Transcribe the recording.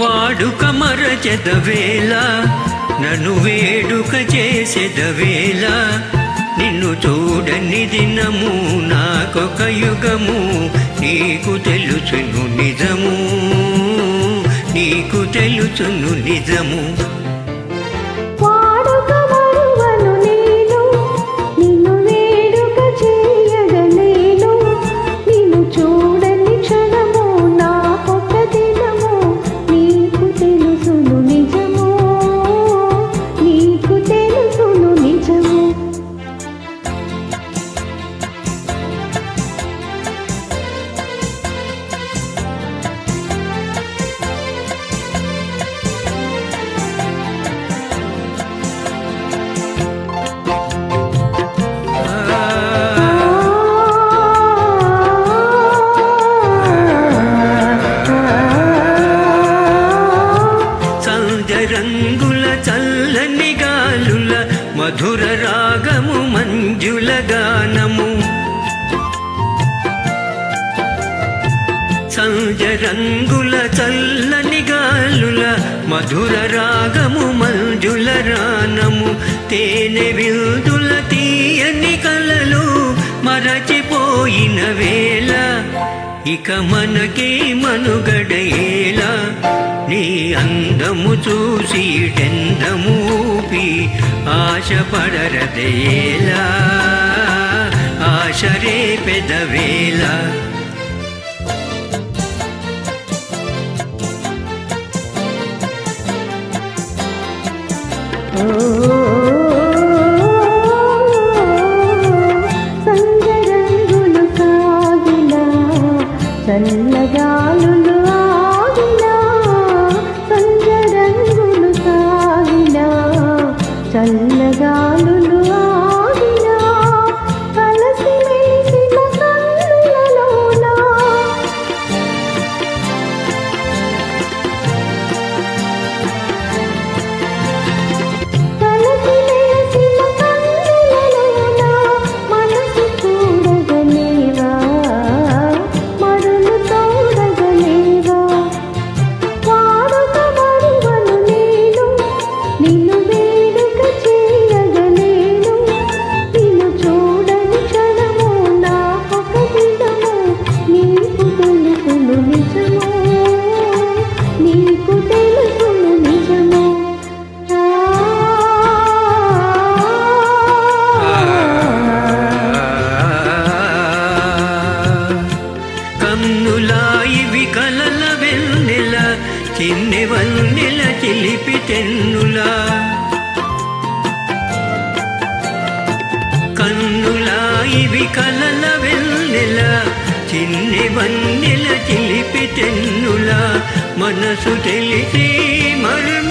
వాడుక మరచెదవేళ నన్ను వేడుక చేసెదవేళ నిన్ను చూడని దినము నాకొక యుగము నీకు తెలుసును నిజము నీకు తెలుసును నిజము. మధుర రాగము మంజుల గానము. సంజ రంగుల చల్లని గాలుల మధుర రాగము మంజుల రానము. తేనె విందుల తీయని కలలు మరచిపోయిన వేళ ఇక మనకే మనుగడయేలా నీ అందము చూసి టెందము ఆశపడరదేలా ఆశ రేపెదవేళ సంగరంగులు సాగినా చల్లగాలులు చిన్నె వన్నెల చిలిపి తెన్నులా. కన్నులా ఇవి కలల వెన్నెల చిన్నె వన్నెల చిలిపి తెన్నులా. మనసు తెలిసి మర్మమేలా